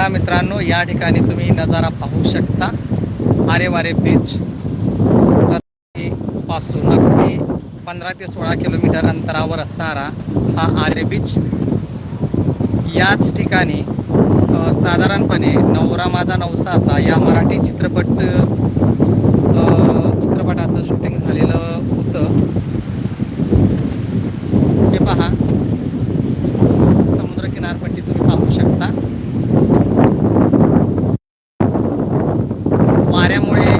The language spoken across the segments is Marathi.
बघा मित्रांनो या ठिकाणी तुम्ही नजारा पाहू शकता. आरेवारे बीच पासून अगदी पंधरा ते सोळा किलोमीटर अंतरावर असणारा हा आरे बीच याच ठिकाणी साधारणपणे नवरा माझा नवसाचा या मराठी चित्रपट चित्रपटाचं शूटिंग झालेलं होतं हे पहा समुद्र किनारपट्टी तुम्ही पाहू शकता वाऱ्यामुळे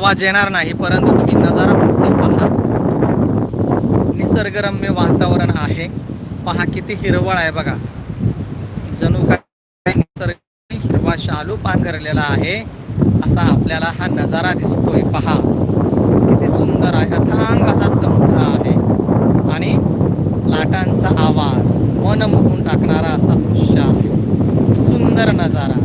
आवाज येणार नाही परंतु तुम्ही नजारा फक्त पहा. निसर्गरम्य वातावरण आहे. पहा किती हिरवळ आहे बघा. जणू काय निसर्ग हिरवा शालू पांघरलेला आहे. असा आपल्याला हा नजारा दिसतोय. पहा. किती सुंदर आहे. अथांग असा समुद्र आहे. आणि लाटांचा आवाज मन मोहून टाकणारा असा दृश्य आहे सुंदर नजारा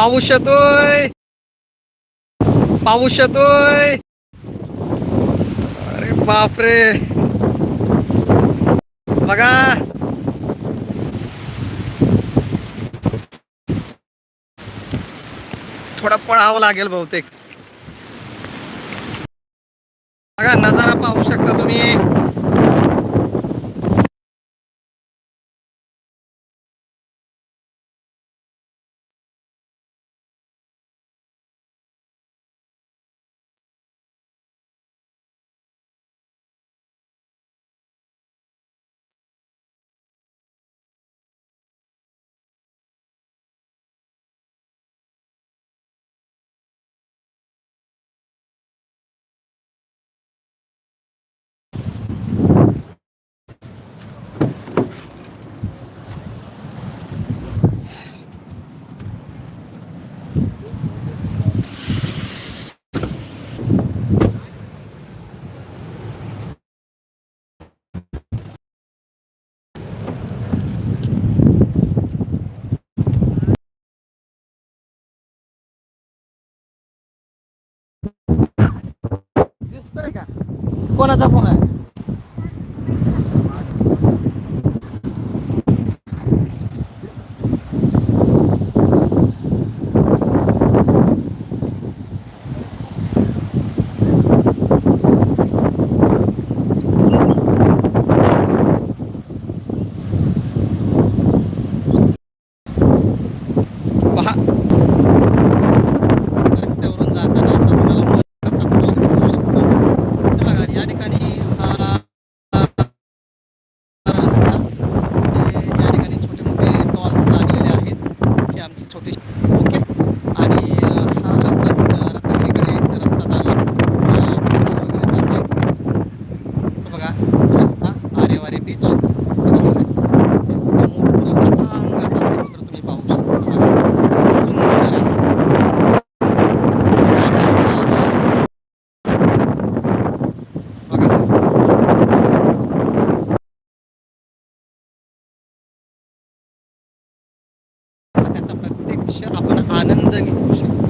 पाऊस येतोय. पाऊस येतोय. अरे बापरे. बघा. थोडा पळावं लागेल बहुतेक. बघा नजारा पाहू शकता तुम्ही. दिसतंय का? कोणाचा फोन आहे पहा रस्त्यावरून जाताना असा तुम्हाला मोलाचा दृश्य दिसू शकतो हे बघा या ठिकाणी हा हा रस्ता हे या ठिकाणी छोटे मोठे टॉल्स लागलेले आहेत ही आमची छोटी ओके आणि अ, हा रत्नागिरी रत्नागिरीकडे रस्ता चालला अ, बोटी वगैरे चालू आहेत तो बघा तो रस्ता आरेवारे बीच हे समुद्र अथांग असा समुद्र तुम्ही पाहू शकता बघा. किती सुंदर आहे लाटांचा आवाज. बघा त्याचा प्रत्यक्ष आपण आनंद घेऊ शकतो.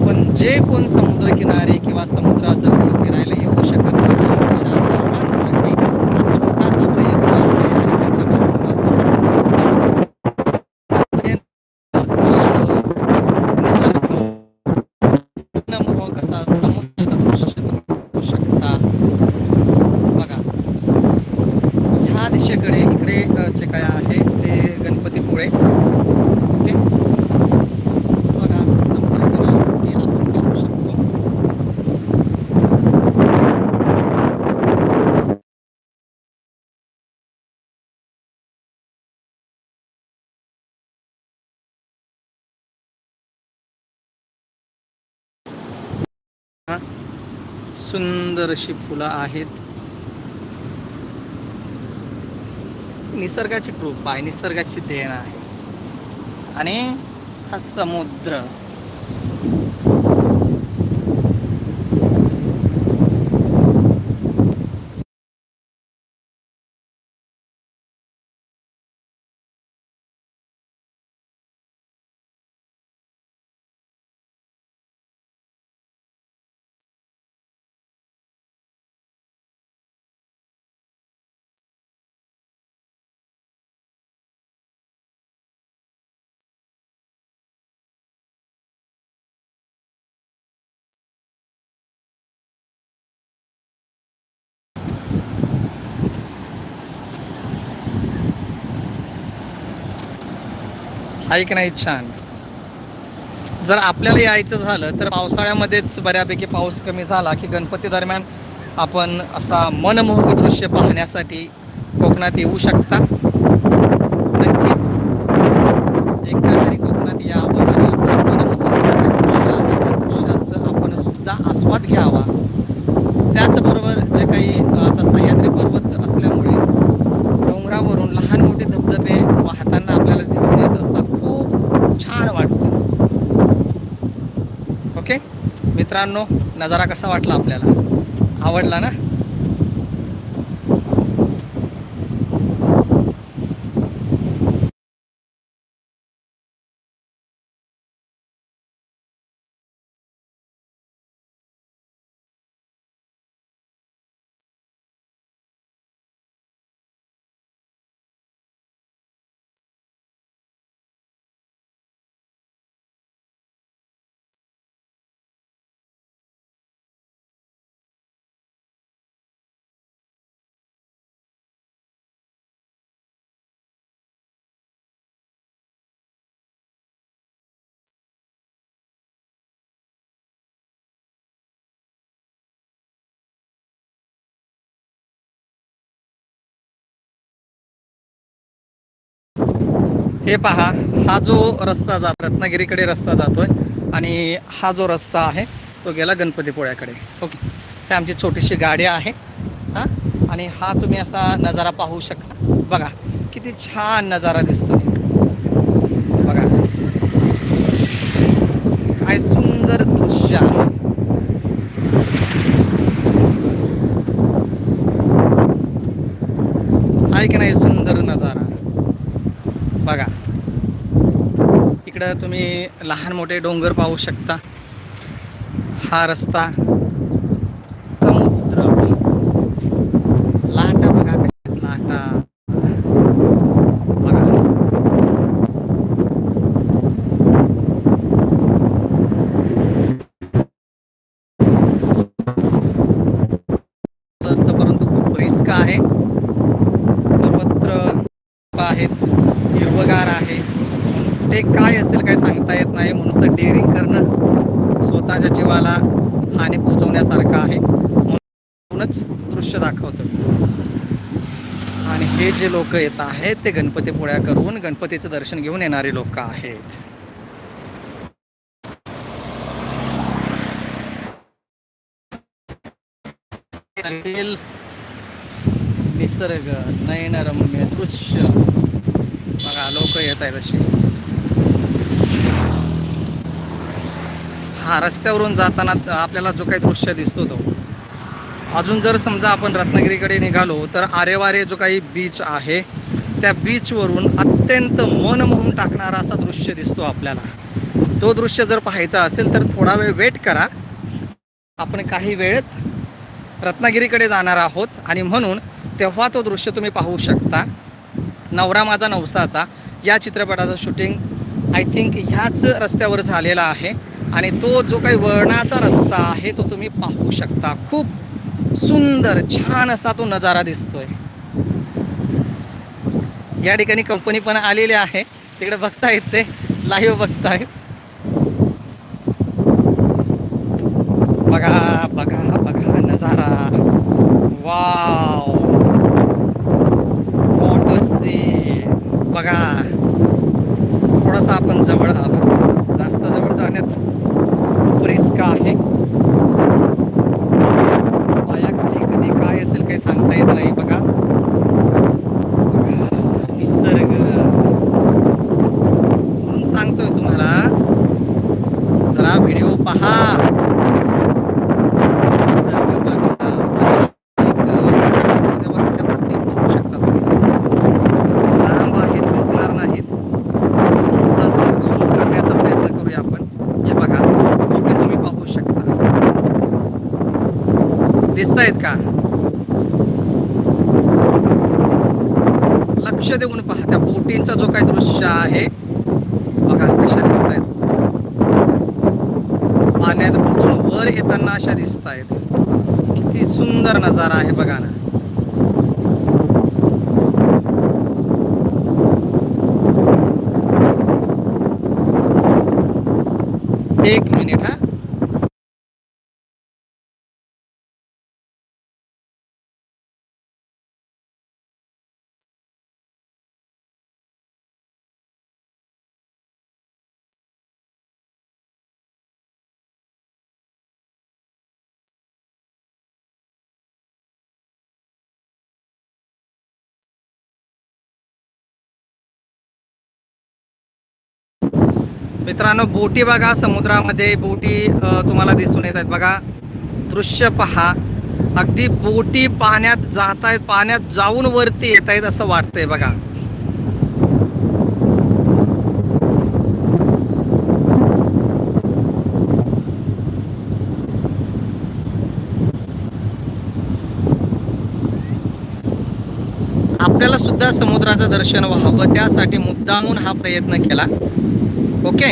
पण जे कोण समुद्रकिनारी किंवा समुद्राजवळ फिरायला येऊ शकतो नाही अशा सर्वांसाठी हा छोटासा प्रयत्न आहे आणि त्याच्या माध्यमातून सुद्धा आपले निसर्ग मनमोहक असा समुद्राचं दृश्य तुम्ही बघू शकता बघा ह्या दिशेकडे इकडे अ, जे काय आहे ते गणपतीपुळे ओके बघा समुद्रकिनारपट्टी आपण पाहू शकतो सुंदर अशी फुलं आहेत. निसर्गाची कृपा आहे निसर्गाची देण आहे. आणि हा समुद्र आहे की नाही छान. जर आपल्याला यायचं झालं तर पावसाळ्यामध्येच बऱ्यापैकी पाऊस कमी झाला की गणपती दरम्यान आपण असा मनमोहक दृश्य पाहण्यासाठी कोकणात येऊ शकता नक्कीच एकदा तरी कोकणात यावं आणि असं मनमोहक जे काही दृश्य आहे त्या दृश्याचं आपण सुद्धा आस्वाद घ्यावा त्याचबरोबर जे काही आता सह्याद्री पर्वत असल्यामुळे डोंगरावरून लहान मोठे धबधबे वाहताना आपल्याला दिसून येत असतात खूप छान वाटतं ओके मित्रांनो नजारा कसा वाटला आपल्याला? आवडला ना? हे पहा हा जो रस्ता जात रत्नागिरीकडे रस्ता जातोय आणि हा जो रस्ता आहे तो गेला गणपतीपुळ्याकडे ओके. हे आमची छोटीशी गाडी आहे. हां? आणि हा तुम्ही असा नजारा पाहू शकता. बघा किती छान नजारा दिसतोय बघा काय सुंदर दृश्य आहे आहे की नाही सुंदर नजारा बघा. इकडं तुम्ही लहान मोठे डोंगर पाहू शकता. हा रस्ता समुद्र लाटा बघा कशा आहेत, लाटा बघा रस्ता परंतु खूप रिस्क आहे सर्वत्र आहेत हिरवगार आहे ते काय असेल काय सांगता येत नाही. म्हणून तर डेअरिंग करणं स्वतःच्या जीवाला हानी पोचवण्यासारखं आहे. म्हणूनच दृश्य दाखवतं. आणि हे जे लोक येत आहेत ते गणपतीपुळ्या करून गणपतीचं दर्शन घेऊन येणारे लोक आहेत. निसर्ग नयनरम्य दृश्य. बघा लोक येत आहेत अशी. हा रस्त्यावरून जाताना आपल्याला जो काही दृश्य दिसतो तो. अजून जर समजा आपण रत्नागिरीकडे निघालो तर आरेवारे जो काही बीच आहे त्या बीचवरून अत्यंत मन मोहून टाकणारा असा दृश्य दिसतो आपल्याला. तो दृश्य जर पाहायचा असेल तर थोडा वेळ वेट करा. आपण काही वेळेत रत्नागिरीकडे जाणार आहोत आणि म्हणून तेव्हा तो दृश्य तुम्ही पाहू शकता. नवरा माझा नवसाचा. या चित्रपटाचं शूटिंग आय थिंक ह्याच रस्त्यावर झालेला आहे. आणि तो जो काही वळणाचा रस्ता आहे तो तुम्ही पाहू शकता. खूप सुंदर छान असा तो नजारा दिसतोय. या ठिकाणी कंपनी पण आलेली आहे. तिकडे बघता ते. लाईव्ह बघतायत. बघा बघा बघा नजारा. वाव वॉट बघा थोडासा आपण जवळ आलो जास्त जवळ जाण्यात खूप रिस्क आहे दिसत आहेत का लक्ष देऊन पहा त्या बोटींचा जो काही दृश्य आहे बघा कशा दिसत आहेत पाण्यात बुडून वर येताना अशा दिसत आहेत किती सुंदर नजारा आहे बघा ना एक मिनिट हा मित्रांनो बोटी बघा समुद्रामध्ये बोटी तुम्हाला दिसून येत आहेत. बघा दृश्य पहा. अगदी बोटी पाण्यात जात आहेत पाण्यात जाऊन वरती येत आहेत असं वाटतंय बघा. आपल्याला सुद्धा समुद्राचं दर्शन व्हावं त्यासाठी मुद्दामून हा प्रयत्न केला. ओके?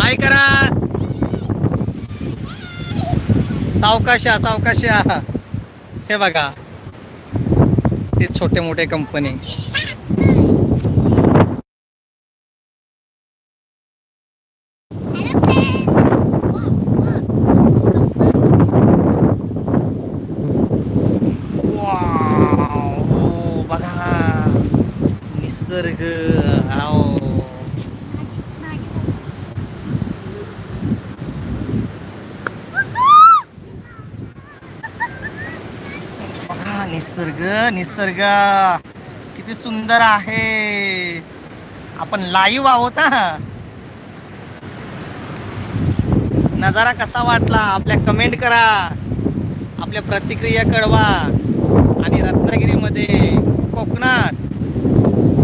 हाय करा. सावकाशा सावकाशा. हे बघा. ते छोटे मोठे कंपनी वाव हो बघा निसर्ग आओ. बघा निसर्ग निसर्ग. किती सुंदर आहे. आपण लाईव्ह आहोत नजारा कसा वाटला? आपल्या कमेंट करा. आपल्या प्रतिक्रिया कळवा. आणि रत्नागिरीमध्ये कोकणात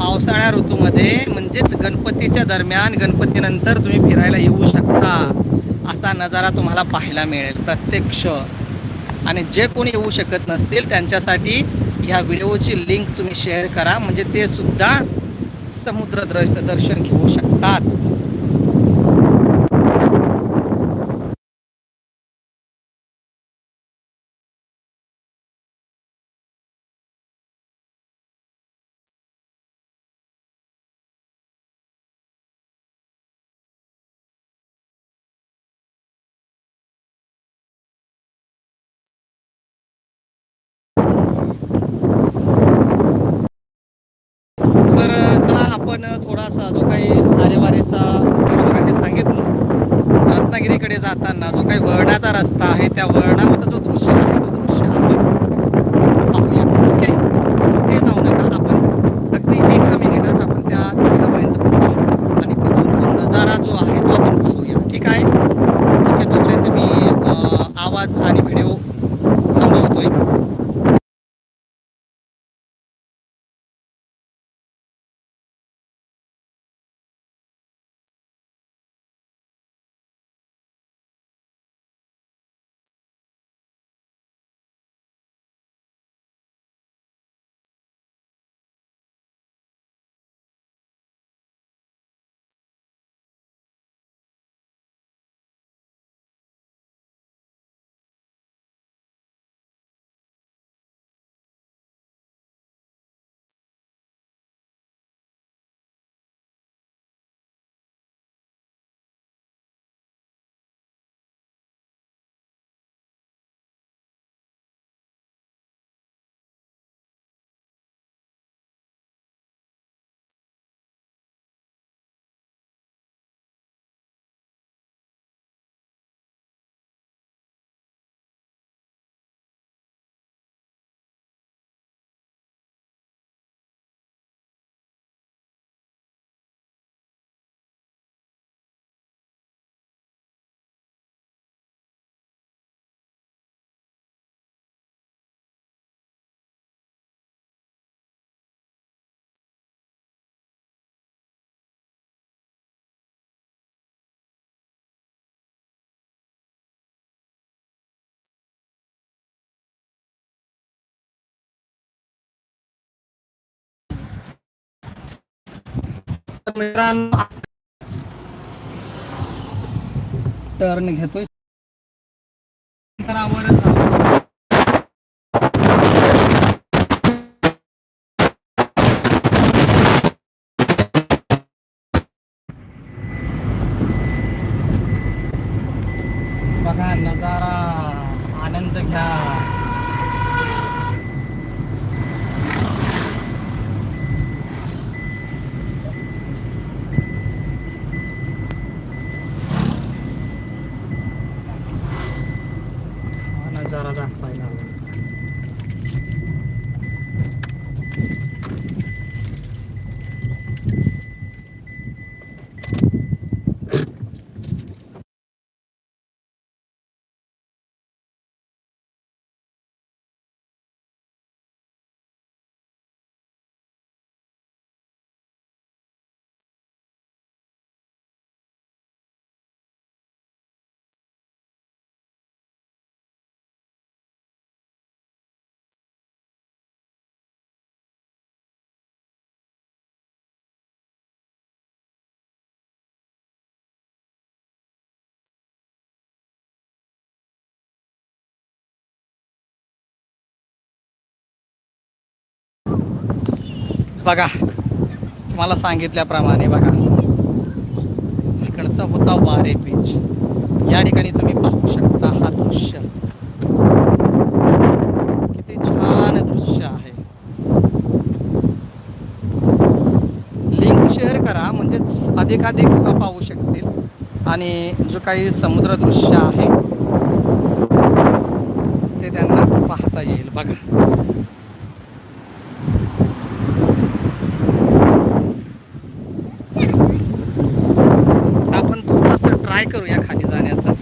पावसाळ्या ऋतूमध्ये म्हणजेच गणपतीच्या दरम्यान गणपतीनंतर तुम्ही फिरायला येऊ शकता असा नजारा तुम्हाला पाहायला मिळेल प्रत्यक्ष. आणि जे कोणी येऊ शकत नसतील त्यांच्यासाठी ह्या व्हिडिओची लिंक तुम्ही शेअर करा. म्हणजे ते सुद्धा समुद्र द्र दर्शन घेऊ शकतात तर चला आपण थोडासा जो काही आरेवारेचा मगाशी सांगितलं रत्नागिरीकडे जाताना जो काही वळणाचा रस्ता आहे त्या वळणाचा जो दृश्य आहे तो दृश्य आपण पाहूया. ओके हे जाऊ नका आपण. अगदी एका मिनिटात आपण त्या ठिकाणापर्यंत पोहोचू. आणि तिथून तो नजारा जो आहे तो आपण पाहूया ठीक आहे? ओके तोपर्यंत मी आवाज आणि मित्रांनो टर्न घेतोय अंतरावर बघा नजारा आनंद घ्या हा नजारा दाखवायला हवा आता. बघा तुम्हाला सांगितल्याप्रमाणे बघा. इकडचा होता वारे बीच या ठिकाणी तुम्ही पाहू शकता हा दृश्य. किती छान दृश्य आहे. लिंक शेअर करा म्हणजेच अधिकाधिक पाहू शकतील. आणि जो काही समुद्र दृश्य आहे ते त्यांना पाहता येईल बघा आपण थोडंसं ट्राय करूया खाली जाण्याचं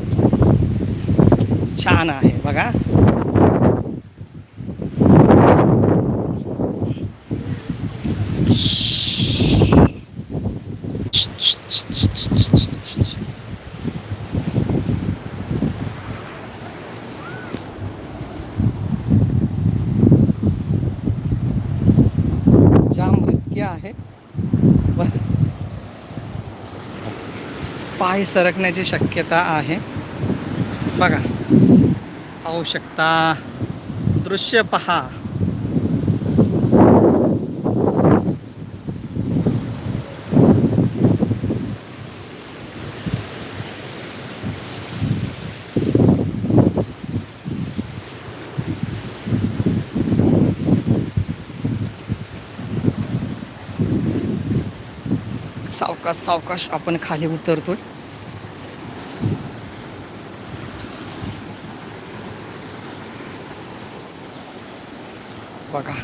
छान आहे बघा जाम रिस्की आहे ब- पाय सरकण्याची शक्यता आहे. बघा. पाहू शकता. दृश्य पहा. सावकाश सावकाश आपण खाली उतरतोय? बघा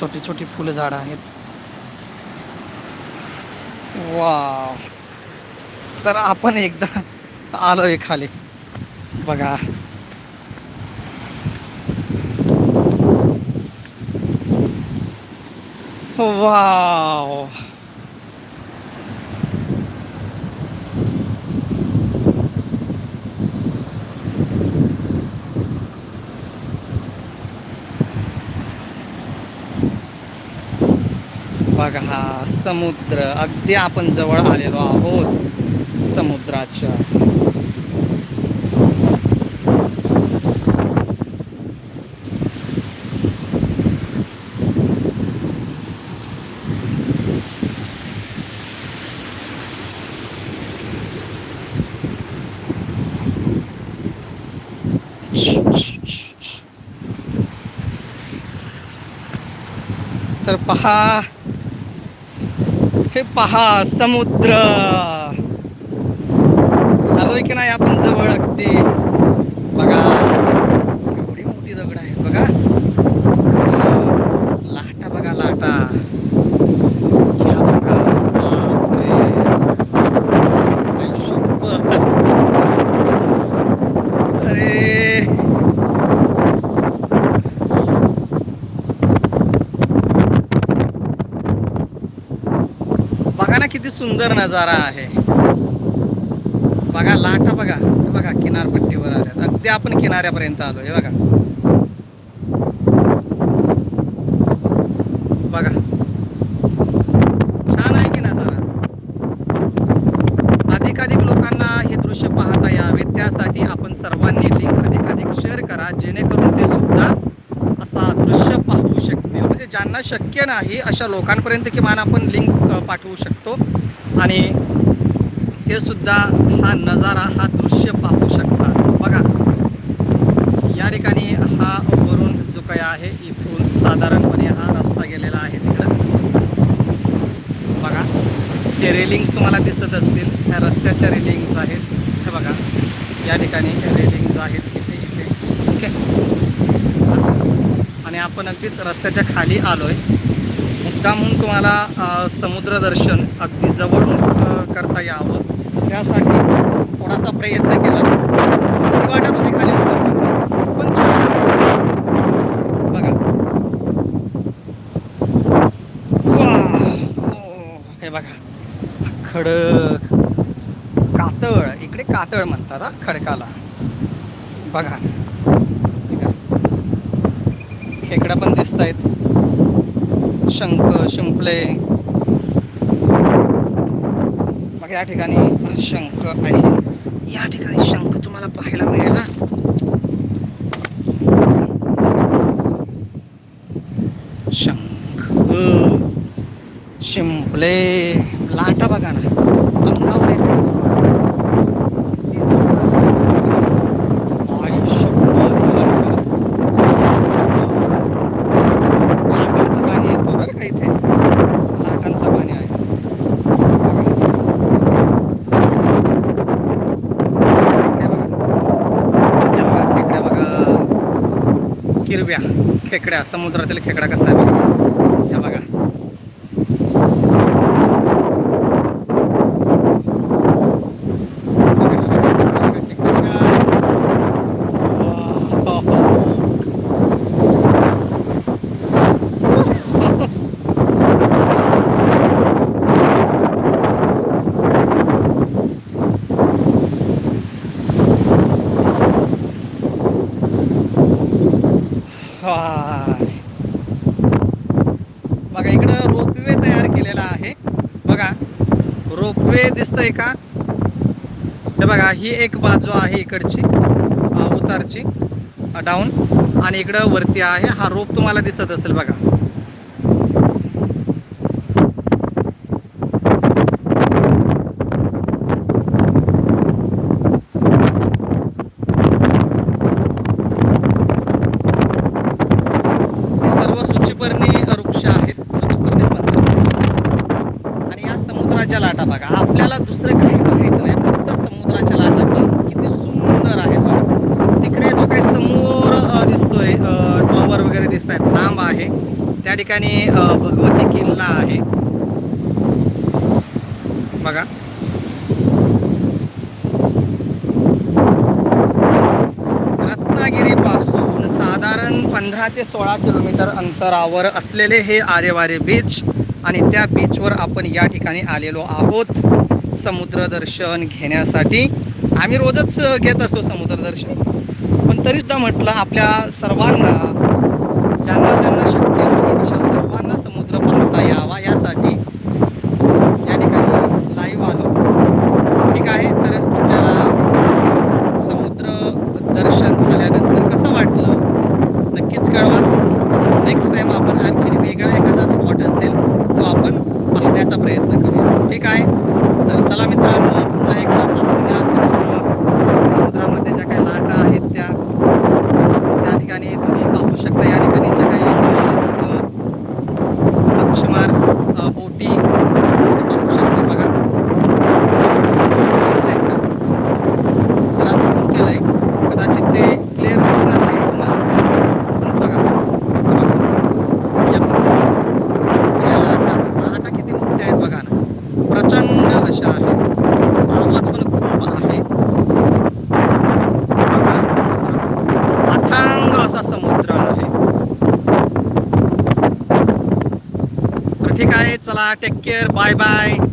छोटी छोटी फुलं झाडं आहेत. वा तर आपण एकदा आलोय खाली. बघा. वाव. बघा हा समुद्र. अगदी आपण जवळ आलेलो आहोत समुद्राच्या. तर पहा हे पहा समुद्र. आलोय की नाही आपण जवळ अगदी? सुंदर नजारा आहे. बघा लाटा बघा. हे बघा किनारपट्टीवर आल्या. अगदी आपण किनाऱ्यापर्यंत आलो हे बघा. बघा. छान आहे की नजारा? अधिकाधिक लोकांना हे दृश्य पाहता यावे. त्यासाठी आपण सर्वांनी लिंक अधिकाधिक शेअर करा. जेणेकरून ते सुद्धा असा दृश्य पाहू म्हणजे ज्यांना शक्य नाही अशा लोकांपर्यंत किमान आपण लिंक पाठवू शकतो. आणि ते सुद्धा हा नजारा हा दृश्य पाहू शकता. बघा या ठिकाणी हा वरून जो काही आहे. इथून साधारणपणे हा रस्ता गेलेला आहे तिकडं. बघा हे रेलिंग्स तुम्हाला दिसत असतील. ह्या रस्त्याच्या रेलिंग्स आहेत. हे बघा या ठिकाणी रेलिंग्स आहेत. इथे इथे. ओके? आणि आपण अगदीच रस्त्याच्या खाली आलो आहे मुद्दामहून तुम्हाला समुद्रदर्शन अगदी जवळून करता यावं. त्यासाठी थोडासा प्रयत्न केला. ती वाटत होती खाली पण बघा. हे बघा. खडक. कातळ. इकडे कातळ म्हणतात हा खडकाला. बघा. खेकडा पण दिसत आहेत शंख शिंपले. मग या ठिकाणी शंख आहे. या ठिकाणी शंख तुम्हाला पाहायला मिळेल हा. शंख शिंपले लाटा बघा ना अंगावर येतात. आई शपथ. लाटांचं पाणी येतो बरं का इथे लाटांचं पाणी आहे बघा. हे बघा खेकड्या बघा खेकड्या समुद्रातील खेकडा कसा आहे बघा हे बघा बघा, बघा, बघा, खेकडा बघा. वाह. हाय. बघा इकडं रोपवे तयार केलेला आहे. बघा रोपवे दिसतंय का? हे बघा ही एक बाजू आहे इकडची उतारची डाऊन आणि इकडं वरती आहे. हा रोप तुम्हाला दिसत असेल बघा हे सर्व सुचिपर्णी वृक्ष आहेत सुचिपर्णी म्हणतात आणि या समुद्राच्या लाटा बघा आपल्याला दुसरं काही पाहायचं नाही. फक्त समुद्राच्या लाटा किती सुंदर आहे तिकडे जो काही समोर दिसतोय टॉवर वगैरे दिसत आहेत लांब आहे. त्या ठिकाणी भगवती किल्ला आहे. बघा. रत्नागिरीपासून साधारण पंधरा ते सोळा किलोमीटर अंतरावर असलेले हे आरेवारे बीच आणि त्या बीचवर आपण या ठिकाणी आलेलो आहोत. समुद्र दर्शन घेण्यासाठी. आम्ही रोजच घेत असतो समुद्र दर्शन पण तरीसुद्धा म्हटलं आपल्या सर्वांना ज्यांना ज्यांना शक्य आहे अशा सर्वांना समुद्र पाहता यावा यासाठी या ठिकाणी लाईव्ह आलो ठीक आहे तर आपल्याला समुद्र दर्शन झाल्यानंतर कसं वाटलं नक्कीच कळवा नेक्स्ट टाइम आपण आणखी वेगळा एखादा स्पॉट असेल तो आपण पाहण्याचा प्रयत्न करूया ठीक आहे तर चला मित्रांनो पुन्हा एकदा पाहूया समुद्र समुद्रामध्ये ज्या काही लाटा आहेत त्या त्या ठिकाणी तुम्ही पाहू शकता या ठिकाणी जे काही अ, अ, मच्छीमार अ, बोटी तुम्ही पाहू शकता बघा दिसत आहेत का जरा झूम केलंय कदाचित ते क्लिअर दिसणार नाही तुम्हाला पण बघा या या लाटा लाटा किती मोठ्या आहेत बघा ना प्रचंड अशा आहेत आवाज पण खूप आहे बघा समुद्र अथांग असा समुद्र आहे तर ठीक आहे चला